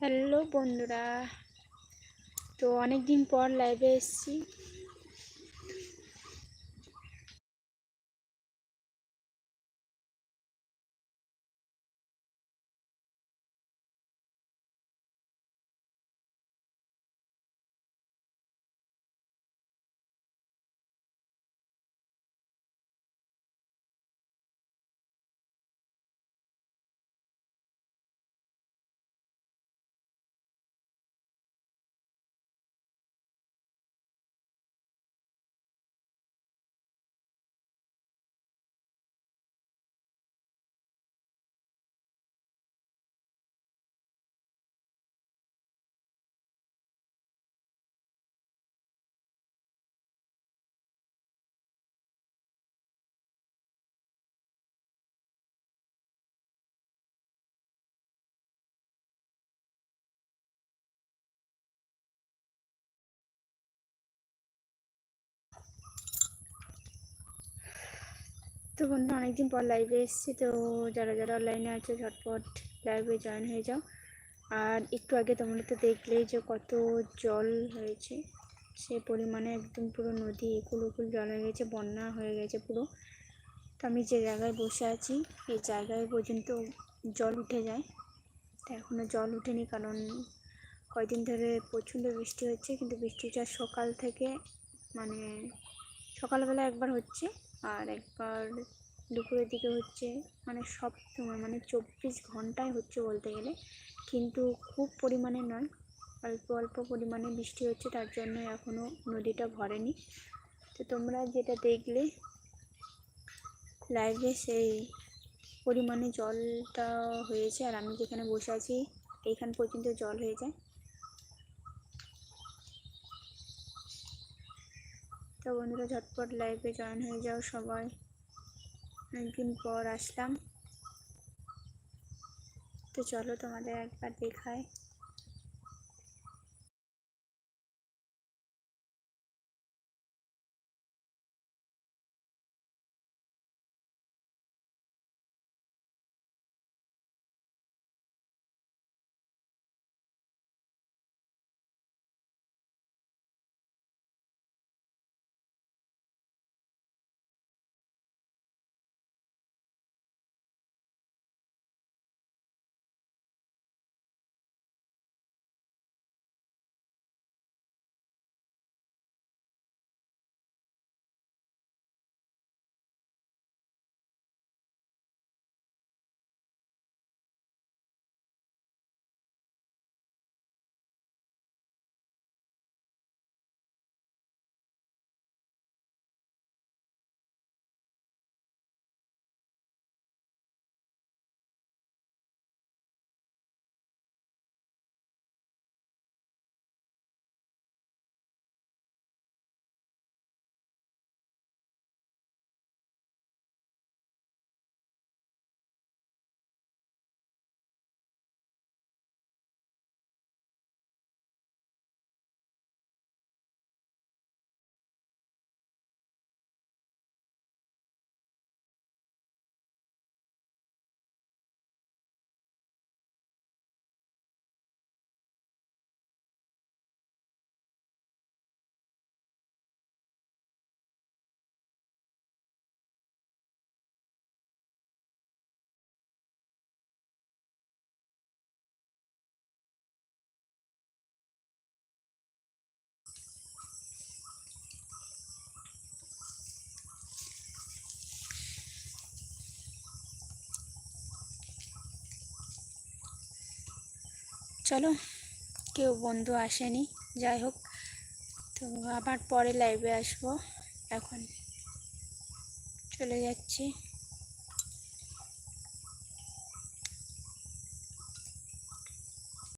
Hello বন্ধুরা তো অনেক দিন পর লাইভে এসেছি। তো বন্ধু, অনেকদিন পর লাইভে এসেছি, তো যারা যারা অনলাইনে আছে, ঝটপট লাইভে জয়েন হয়ে যাও। আর একটু আগে তোমরা তো দেখলেই যে কত জল হয়েছে, সে পরিমাণে একদম পুরো নদী একুল উকুল জল হয়ে গেছে, বন্যা হয়ে গেছে পুরো। তো আমি যে জায়গায় বসে আছি, এই জায়গায় পর্যন্ত জল উঠে যায়। তো এখনও জল উঠেনি, কারণ কয়দিন ধরে প্রচণ্ড বৃষ্টি হচ্ছে, কিন্তু বৃষ্টিটা সকাল থেকে মানে সকালবেলা একবার হচ্ছে। আর একবার দুপুরের দিকে হচ্ছে মানে সব সময় মানে চব্বিশ ঘন্টায় হচ্ছে বলতে গেলে, কিন্তু খুব পরিমাণে নয়। অল্প অল্প পরিমাণে বৃষ্টি হচ্ছে, তার জন্য এখনও নদীটা ভরেনি। তো তোমরা যেটা দেখলে লাইভে সেই পরিমাণে জলটা হয়েছে, আর আমি যেখানে বসে আছি, এইখান পর্যন্ত জল হয়ে যায়। তো বন্ধুরা ঝটপট লাইভে জয়েন হয়ে যাও সবাই। অনেকদিন পর আসলাম। তো চলো তোমাদের একবার দেখায়। চলো কেউ বন্ধু আসেনি যাই হোক। তো আবার পরে লাইভে আসব এখন। চলে যাচ্ছি।